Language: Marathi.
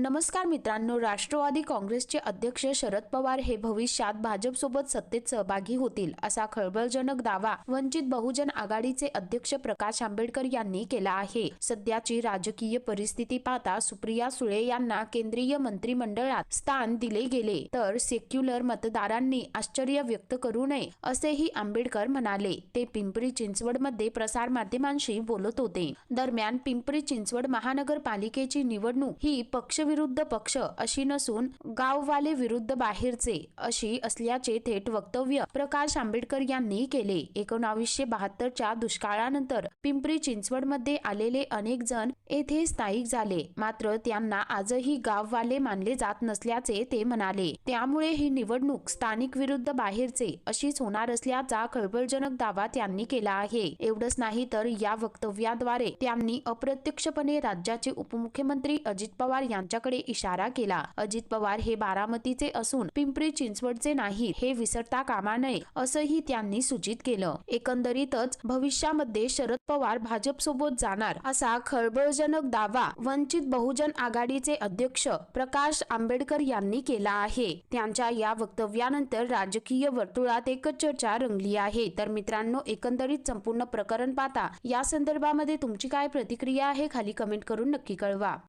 नमस्कार मित्रांनो राष्ट्रवादी काँग्रेसचे अध्यक्ष शरद पवार हे भविष्यात भाजपसोबत सत्तेत सहभागी होतील असा खळबळजनक दावा वंचित बहुजन आघाडीचे अध्यक्ष प्रकाश आंबेडकर यांनी केला आहे. सध्याची राजकीय परिस्थिती पाहता सुप्रिया सुळे यांना केंद्रीय मंत्रिमंडळात स्थान दिले गेले. तर सेक्युलर मतदारांनी आश्चर्य व्यक्त करू नये असेही आंबेडकर म्हणाले. ते पिंपरी चिंचवडमध्ये प्रसार माध्यमांशी बोलत होते. दरम्यान पिंपरी चिंचवड महानगरपालिकेची निवडणूक ही पक्ष विरुद्ध पक्ष अशी नसून गाववाले विरुद्ध बाहेरचे अशी असल्याचे थेट वक्तव्य प्रकाश आंबेडकर यांनी केले. एकोणावीसशे बहात्तरच्या दुष्काळानंतर पिंपरी चिंचवडमध्ये आलेले अनेक जण येथे स्थायिक झाले. मात्र त्यांना आजही गाववाले मानले जात नसल्याचे ते म्हणाले. त्यामुळे ही निवडणूक स्थानिक विरुद्ध बाहेरचे अशीच होणार असल्याचा खळबळजनक दावा त्यांनी केला आहे. एवढंच नाही तर या वक्तव्याद्वारे त्यांनी अप्रत्यक्षपणे राज्याचे उपमुख्यमंत्री अजित पवार यांच्या यांच्याकडे इशारा केला. अजित पवार हे बारामतीचे असून पिंपरी चिंचवडचे नाही हे विसरता कामा नये असंही त्यांनी सूचित केलं. एकंदरीतच भविष्यामध्ये शरद पवार भाजपसोबत जाणार असा खळबळजनक दावा वंचित बहुजन आघाडीचे अध्यक्ष प्रकाश आंबेडकर यांनी केला आहे. त्यांच्या या वक्तव्यानंतर राजकीय वर्तुळात एकच चर्चा रंगली आहे. तर मित्रांनो एकंदरीत संपूर्ण प्रकरण पाहता या संदर्भामध्ये तुमची काय प्रतिक्रिया आहे खाली कमेंट करून नक्की कळवा.